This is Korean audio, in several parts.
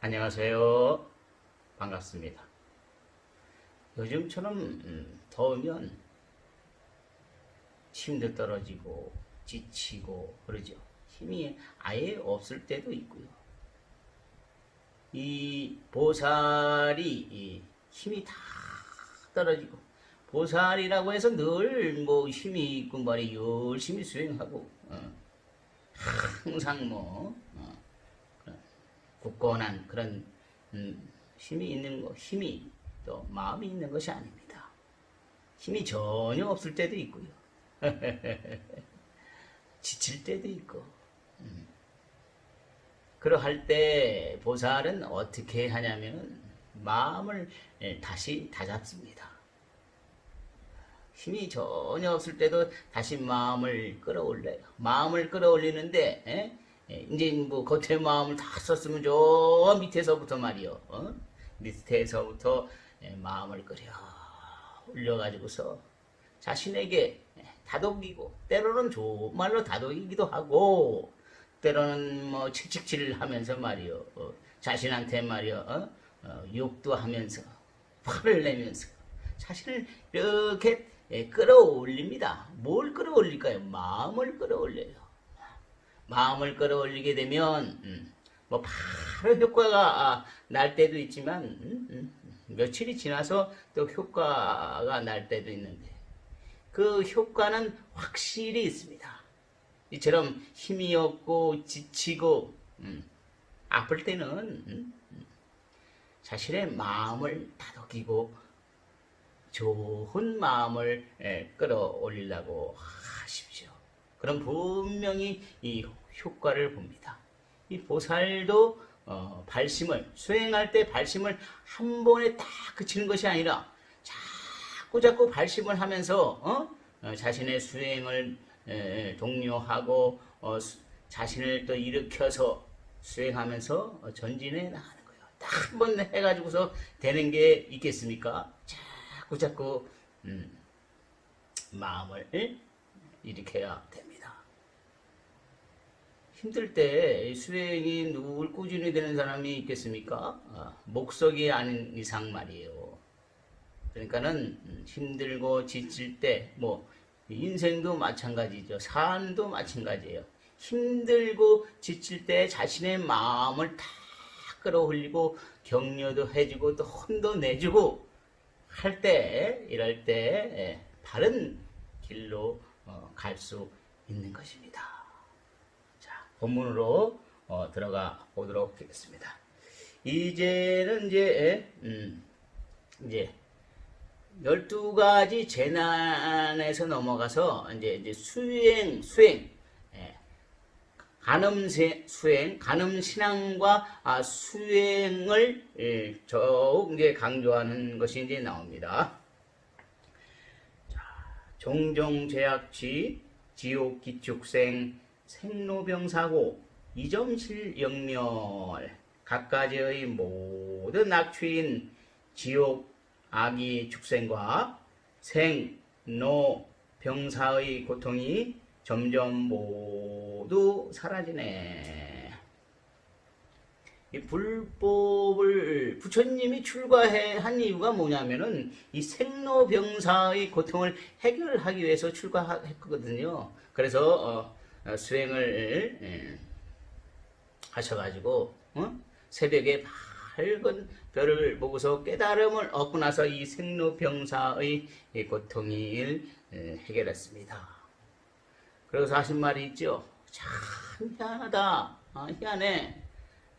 안녕하세요. 반갑습니다. 요즘처럼 음, 더우면 힘도 떨어지고 지치고 그러죠. 힘이 아예 없을 때도 있고요. 이 보살이 이 힘이 다 떨어지고 보살이라고 해서 늘 뭐 힘이 있고 말이 열심히 수행하고 어, 항상 뭐 어, 굳건한 그런 음, 힘이 있는 거 힘이 또 마음이 있는 것이 아닙니다. 힘이 전혀 없을 때도 있고요. 지칠 때도 있고. 음. 그러할 때 보살은 어떻게 하냐면 마음을 예, 다시 다잡습니다. 힘이 전혀 없을 때도 다시 마음을 끌어올려요. 마음을 끌어올리는데 예? 예, 이제 뭐 겉에 마음을 다 썼으면 저 밑에서부터 말이요. 어? 밑에서부터 예, 마음을 끌어 올려가지고서 자신에게 예, 다독이고 때로는 좋은 말로 다독이기도 하고 때로는 뭐 칙칙질 하면서 말이요. 어, 자신한테 말이요. 어? 어, 욕도 하면서 화를 내면서 자신을 이렇게 예, 끌어올립니다. 뭘 끌어올릴까요? 마음을 끌어올려요. 마음을 끌어올리게 되면 음, 뭐 바로 효과가 아, 날 때도 있지만 음, 음, 며칠이 지나서 또 효과가 날 때도 있는데 그 효과는 확실히 있습니다. 이처럼 힘이 없고 지치고 음, 아플 때는 음, 음, 자신의 마음을 다독이고 좋은 마음을 예, 끌어올리려고 하십시오. 그럼 분명히 이 효과를 봅니다. 이 보살도 어, 발심을 수행할 때 발심을 한 번에 딱 그치는 것이 아니라 자꾸 자꾸 발심을 하면서 어? 어, 자신의 수행을 에, 독려하고 어, 수- 자신을 또 일으켜서 수행하면서 어, 전진해 나가는 거예요. 딱 한 번 해가지고서 되는 게 있겠습니까? 자꾸 자꾸 음, 마음을 일으켜야 됩니다. 힘들 때이 수행이 누굴 꾸준히 되는 사람이 있겠습니까? 아, 목석이 아닌 이상 말이에요. 그러니까는 음, 힘들고 지칠 때 뭐 인생도 마찬가지죠. 삶도 마찬가지예요. 힘들고 지칠 때 자신의 마음을 다 끌어올리고 격려도 해주고 또 혼도 내주고 할 때 이럴 때 예, 바른 길로 어, 갈수 있는 것입니다. 자, 본문으로 어, 들어가 보도록 하겠습니다. 이제는 이제 음, 이제 12가지 재난에서 넘어가서 이제 이제 수행 수행 예, 간음 세- 수행, 간음 신앙과 아, 수행을 예, 더욱 이제 강조하는 것이 이제 나옵니다. 종종 제약취, 지옥 기축생, 생로병 사고, 이점실 영멸, 각가지의 모든 악취인 지옥 악이 축생과 생, 노, 병사의 고통이 점점 모두 사라지네. 이 불법을 부처님이 출가한 이유가 뭐냐면은 이 생로병사의 고통을 해결하기 위해서 출가했거든요. 그래서 어, 어, 수행을 예, 하셔가지고 어? 새벽에 밝은 별을 보고서 깨달음을 얻고 나서 이 생로병사의 이 고통을 예, 해결했습니다. 그래서 하신 말이 있죠. 참 희한하다. 아, 희한해.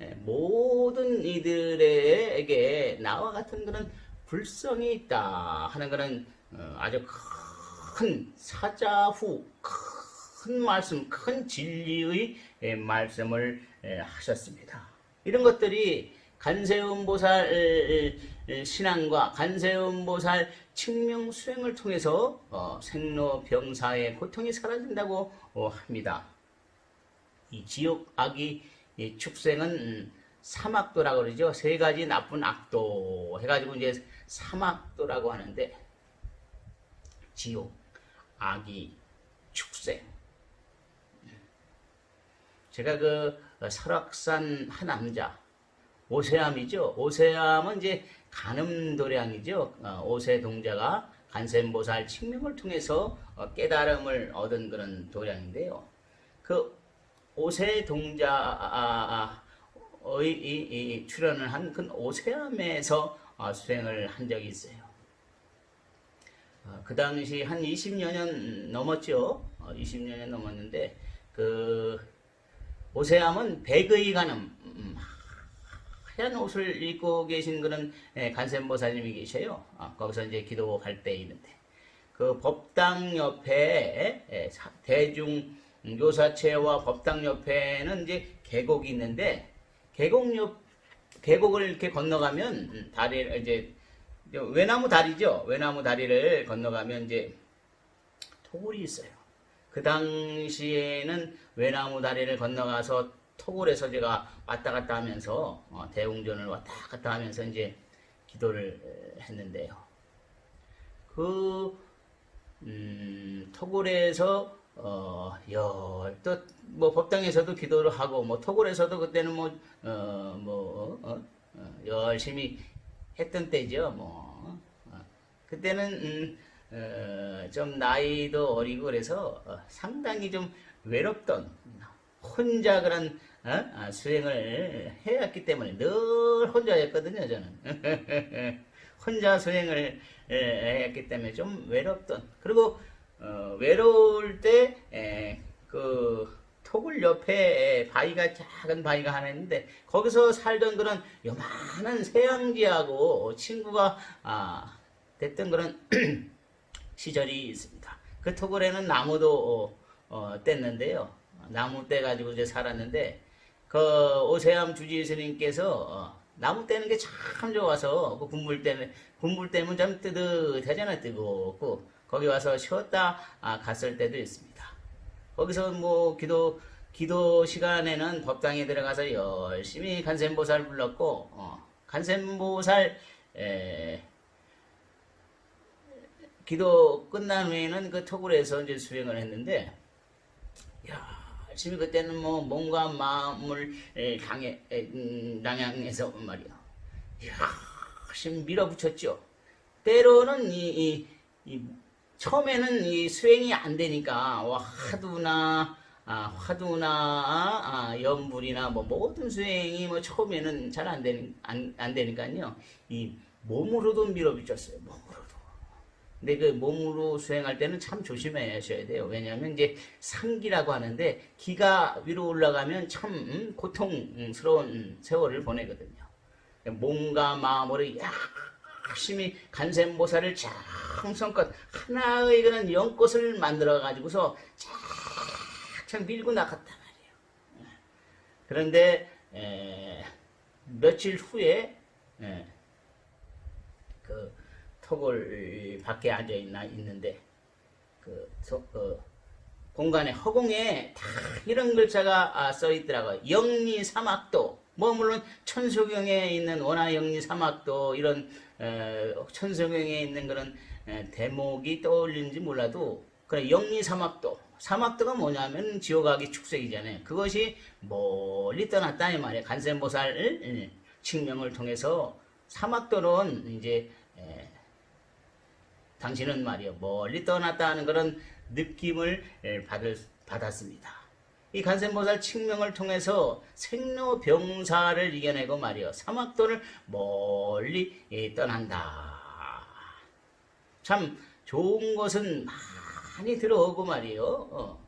예, 모든 이들에게 나와 같은 그런 불성이 있다 하는 그런 어, 아주 큰 사자후 큰 말씀, 큰 진리의 예, 말씀을 예, 하셨습니다. 이런 것들이 간세음보살 예, 신앙과 간세음보살 칭명 수행을 통해서 어, 생로병사의 고통이 사라진다고 어, 합니다. 이 지옥 악이 이 축생은 음, 사막도라고 그러죠. 세 가지 나쁜 악도 해가지고 이제 사막도라고 하는데 지옥, 악이, 축생. 제가 그 설악산 한 남자 오세암이죠. 오세암은 이제 간음도량이죠. 어, 오세 동자가 간센보살 칙명을 통해서 어, 깨달음을 얻은 그런 도량인데요. 그 오세 동자의 출연을 한 그 오세암에서 어, 수행을 한 적이 있어요. 어, 그 당시 한 20여 년 넘었죠. 어, 20여 년 넘었는데 그 오세암은 백의 간음 음, 하얀 옷을 입고 계신 그런 예, 간센보살님이 계셔요. 아, 거기서 이제 기도할 때 있는데 그 법당 옆에 예, 사- 대중 요사체와 법당 옆에는 이제 계곡이 있는데 계곡 옆 계곡을 이렇게 건너가면 음, 다리 이제 외나무 다리죠. 외나무 다리를 건너가면 이제 토굴이 있어요. 그 당시에는 외나무 다리를 건너가서 토굴에서 제가 왔다 갔다 하면서 어, 대웅전을 왔다 갔다 하면서 이제 기도를 에, 했는데요. 그 음, 토굴에서 어, 열또뭐 법당에서도 기도를 하고 뭐 토굴에서도 그때는 뭐 어, 뭐 어, 어, 열심히 했던 때죠. 뭐 어, 그때는 음, 어, 좀 나이도 어리고 그래서 어, 상당히 좀 외롭던 혼자 그런 어? 아, 수행을 해왔기 때문에 늘 혼자였거든요. 저는 혼자 수행을 에, 했기 때문에 좀 외롭던 그리고 어, 외로울 때그 토굴 옆에 바위가 작은 바위가 하나 있는데 거기서 살던 그런 요만한 새양지하고 친구가 아, 됐던 그런 시절이 있습니다. 그 토굴에는 나무도 어, 어, 뗐는데요. 나무 떼 가지고 이제 살았는데 그 오세암 주지 스님께서 어, 나무 떼는 게 참 좋아서 그 군불 때는 군불 때면 좀 뜨뜻하잖아 뜨겁고 거기 와서 쉬었다 아, 갔을 때도 있습니다. 거기서 뭐 기도 기도 시간에는 법당에 들어가서 열심히 간센보살 불렀고 어, 간센보살 에, 기도 끝난 후에는 그 토굴에서 이제 수행을 했는데 야 열심히 그때는 뭐 몸과 마음을 에, 음, 당양해서 말이야 열심히 밀어붙였죠. 때로는 이, 이, 이 처음에는 이 수행이 안 되니까 와, 화두나 아, 화두나 아, 연불이나 뭐 모든 수행이 뭐 처음에는 잘 안 되는 안, 안 되니까요. 이 몸으로도 밀어붙였어요. 몸으로도. 근데 그 몸으로 수행할 때는 참 조심하셔야 돼요. 왜냐하면 이제 상기라고 하는데 기가 위로 올라가면 참 음, 고통스러운 세월을 보내거든요. 몸과 마음으로 열심히 간센보살을 정성껏 하나의 그런 연꽃을 만들어 가지고서 쫙쫙 밀고 나갔단 말이에요. 그런데 에, 며칠 후에 에, 그 토굴 밖에 앉아 있나 있는데 그, 소- 그 공간에 허공에 다 이런 글자가 아, 써 있더라고요. 영리 사막도 뭐 물론 천소경에 있는 원화 영리 사막도 이런 어, 천소경에 있는 그런 에, 대목이 떠올리는지 몰라도 그래 영리 사막도 사막도가 뭐냐면 지옥아기 축색이잖아요. 그것이 멀리 떠났다 이 말이에요. 간센보살 을 칙명을 통해서 사막도는 이제 에, 당신은 말이요 멀리 떠났다는 그런 느낌을 에, 받을, 받았습니다. 이 간센보살 칙명을 통해서 생로병사를 이겨내고 말이요 사막도를 멀리 예, 떠난다. 참 좋은 것은 많이 들어오고 말이요 어,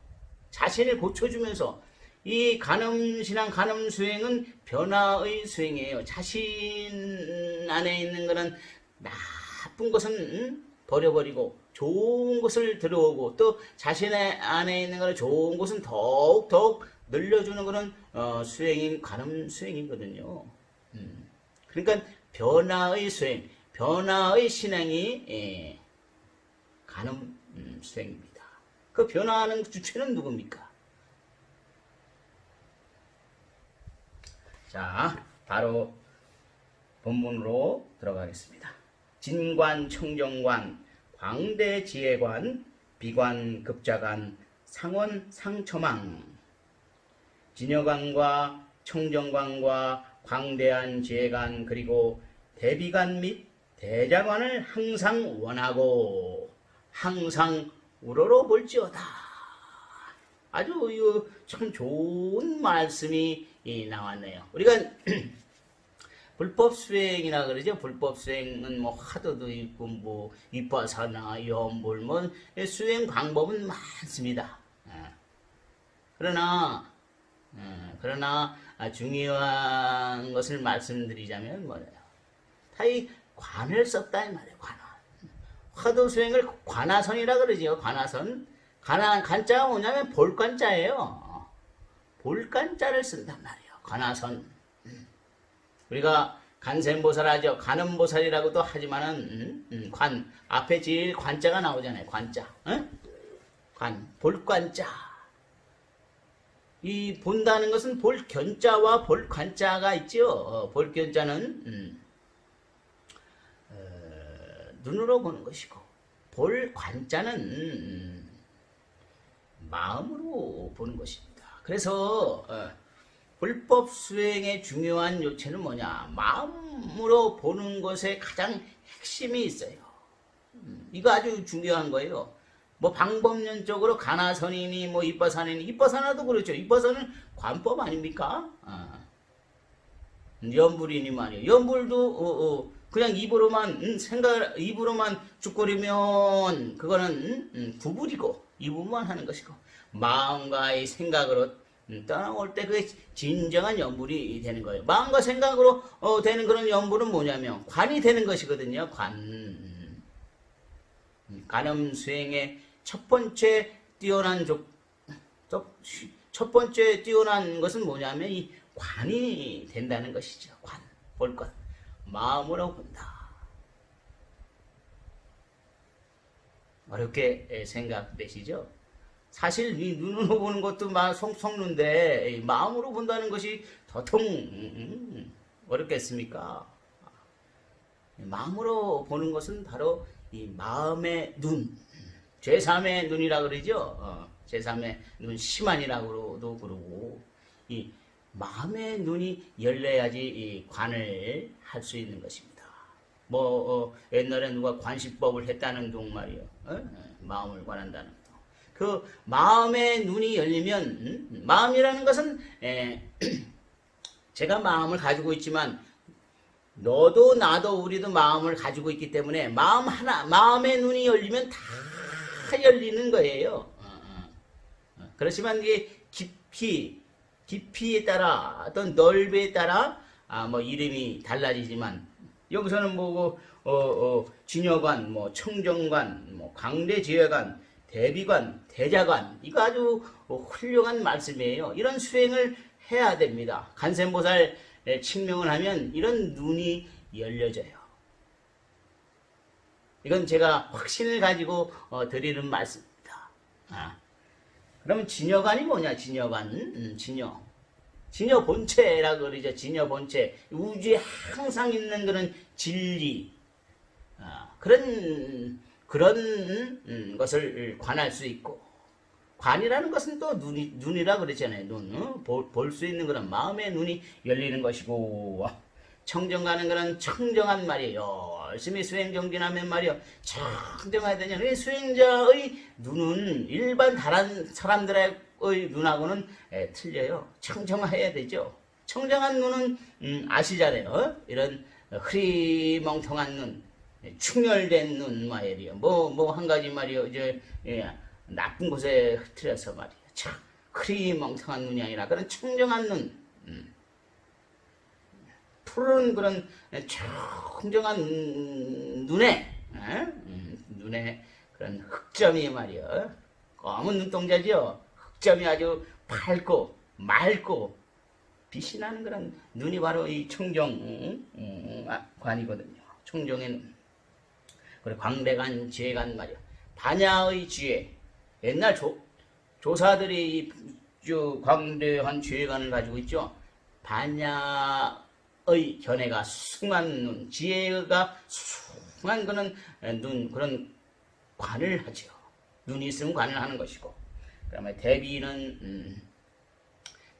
자신을 고쳐주면서 이 간음 신앙 간음 수행은 변화의 수행이에요. 자신 안에 있는 그런 나쁜 것은 음, 버려버리고 좋은 것을 들어오고 또 자신의 안에 있는 그런 좋은 것은 더욱 더욱 늘려주는 그런 어, 수행인 간음 수행이거든요. 음. 그러니까 변화의 수행, 변화의 신앙이 예, 간음 음, 수행입니다. 그 변화하는 주체는 누굽니까? 자, 바로 본문으로 들어가겠습니다. 진관, 청정관, 광대, 지혜관, 비관, 급자관, 상원, 상처망, 진여관과 청정관과 광대한 재간 그리고 대비관 및 대자관을 항상 원하고 항상 우러러 볼지어다. 아주 참 좋은 말씀이 이 나왔네요. 우리가 불법 수행이라 그러죠. 불법 수행은 뭐 하도도 있고 뭐 이파사나 연불 뭐 수행 방법은 많습니다. 예. 그러나 예, 그러나 아, 중요한 것을 말씀드리자면 뭐예요? 다이 관을 썼다 이 말이에요. 관화. 화도 수행을 관화선이라 그러지요. 관화선. 관화 간자가 뭐냐면 볼관자예요. 볼관자를 쓴단 말이에요. 관화선. 우리가 간센보살 하죠. 간음보살이라고도 하지만은 음, 음, 관 앞에 제일 관자가 나오잖아요. 관자. 응? 관 볼관자. 이 본다는 것은 볼견자와 볼관자가 있죠. 어, 볼견자는 음, 어, 눈으로 보는 것이고 볼관자는 음, 마음으로 보는 것입니다. 그래서 어, 불법 수행의 중요한 요체는 뭐냐? 마음으로 보는 것에 가장 핵심이 있어요. 음, 이거 아주 중요한 거예요. 뭐 방법론적으로 가나선이니 뭐 이빠산이니 이빠산화도 그렇죠. 이빠산은 관법 아닙니까? 아. 연불이니 말이에요. 연불도 어, 어, 그냥 입으로만 음, 생각 입으로만 죽거리면 그거는 음, 부불이고 입으로만 하는 것이고 마음과의 생각으로 음, 떠나올 때 그게 진정한 연불이 되는 거예요. 마음과 생각으로 어, 되는 그런 연불은 뭐냐면 관이 되는 것이거든요. 관. 음, 간음 수행의 첫 번째 뛰어난 조, 첫, 첫 번째 뛰어난 것은 뭐냐면 이 관이 된다는 것이죠. 관, 볼 것. 마음으로 본다. 어렵게 생각되시죠? 사실 이 눈으로 보는 것도 막 속속는데 이 마음으로 본다는 것이 더통 음, 어렵겠습니까? 마음으로 보는 것은 바로 이 마음의 눈, 제3의 눈이라 그러죠. 어, 제3의 눈, 심한이라고도 그러고 이 마음의 눈이 열려야지 이 관을 할 수 있는 것입니다. 뭐 어, 옛날에 누가 관시법을 했다는 둥 말이요. 어? 어, 마음을 관한다는 둥. 그 마음의 눈이 열리면 음? 마음이라는 것은 에, 제가 마음을 가지고 있지만 너도 나도 우리도 마음을 가지고 있기 때문에 마음 하나 마음의 눈이 열리면 다 열리는 거예요. 어, 어. 어, 그렇지만 이게 깊이 깊이에 따라 어떤 넓이에 따라 아, 뭐 이름이 달라지지만 여기서는 뭐 어, 어, 진여관, 뭐 청정관, 뭐 강대지회관, 대비관, 대자관 이거 아주 훌륭한 말씀이에요. 이런 수행을 해야 됩니다. 간센보살 칭명을 하면 이런 눈이 열려져요. 이건 제가 확신을 가지고 어, 드리는 말씀입니다. 아. 그러면 진여관이 뭐냐? 진여관, 음, 진여. 진여 본체라 그러죠. 진여 본체. 우주에 항상 있는 그런 진리. 아, 그런, 그런, 음, 것을 관할 수 있고. 관이라는 것은 또 눈이, 눈이라 그랬잖아요. 눈. 어? 볼수 있는 그런 마음의 눈이 열리는 것이고. 청정 가는 그런 청정한 말이에요. 열심히 수행 정진하면 말이요. 청정해야 되냐. 그 수행자의 눈은 일반 다른 사람들의 눈하고는 에, 틀려요. 청정해야 되죠. 청정한 눈은 음, 아시잖아요. 이런 흐리멍텅한 눈, 충혈된 눈 말이에요. 뭐뭐 한 가지 말이요. 이제 예, 나쁜 곳에 흐트려서 말이에요. 참 흐리멍텅한 눈이 아니라 그런 청정한 눈. 음. 푸른 그런 청정한 눈에 음, 눈에 그런 흑점이 말이요 검은 눈동자죠 흑점이 아주 밝고 맑고 빛이 나는 그런 눈이 바로 이 청정관이거든요 청정의 눈 그리고 광대간 지혜간 말이요 반야의 지혜. 옛날 조, 조사들이 이 광대한 지혜관을 가지고 있죠. 반야 의 견해가 숭한 눈, 지혜가 숭한 그런 눈, 그런 관을 하죠. 눈이 있으면 관을 하는 것이고, 그다음에 대비는 음,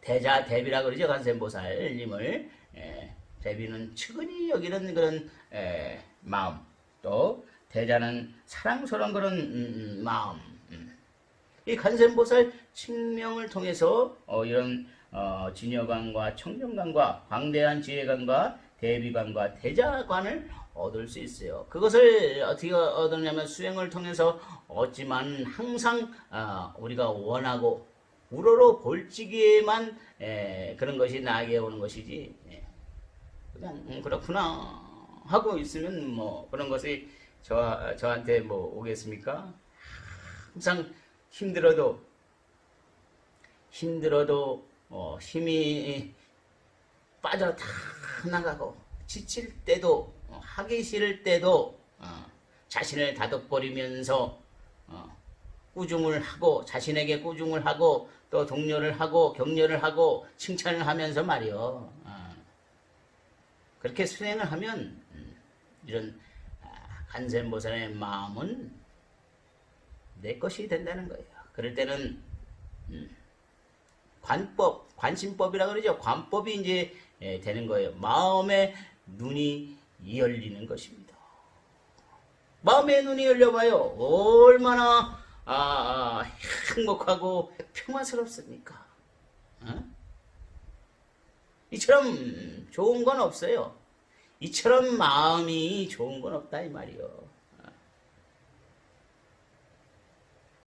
대자 대비라 그러죠. 관세음보살님을. 예, 대비는 측은히 여기는 그런 에, 마음. 또 대자는 사랑스러운 그런 음, 음, 마음 음. 이 관세음보살 칭명을 통해서 어, 이런 어, 진여관과 청정관과 광대한 지혜관과 대비관과 대자관을 얻을 수 있어요. 그것을 어떻게 얻느냐면 수행을 통해서 얻지만 항상 아, 우리가 원하고 우러러 볼지기에만 에, 그런 것이 나에게 오는 것이지 예. 그냥 음, 그렇구나 하고 있으면 뭐 그런 것이 저 저한테 뭐 오겠습니까? 항상 힘들어도 힘들어도 어, 힘이 빠져 다 나가고 지칠 때도 어, 하기 싫을 때도 어, 자신을 다독거리면서 어, 꾸중을 하고 자신에게 꾸중을 하고 또 동료를 하고 격려를 하고 칭찬을 하면서 말이요. 어, 그렇게 수행을 하면 음, 이런 아, 간센보살의 마음은 내 것이 된다는 거예요. 그럴 때는 음, 관법, 관심법이라 그러죠. 관법이 이제 예, 되는 거예요. 마음의 눈이 열리는 것입니다. 마음의 눈이 열려봐요. 얼마나 아, 아, 행복하고 평화스럽습니까? 어? 이처럼 좋은 건 없어요. 이처럼 마음이 좋은 건 없다 이 말이요.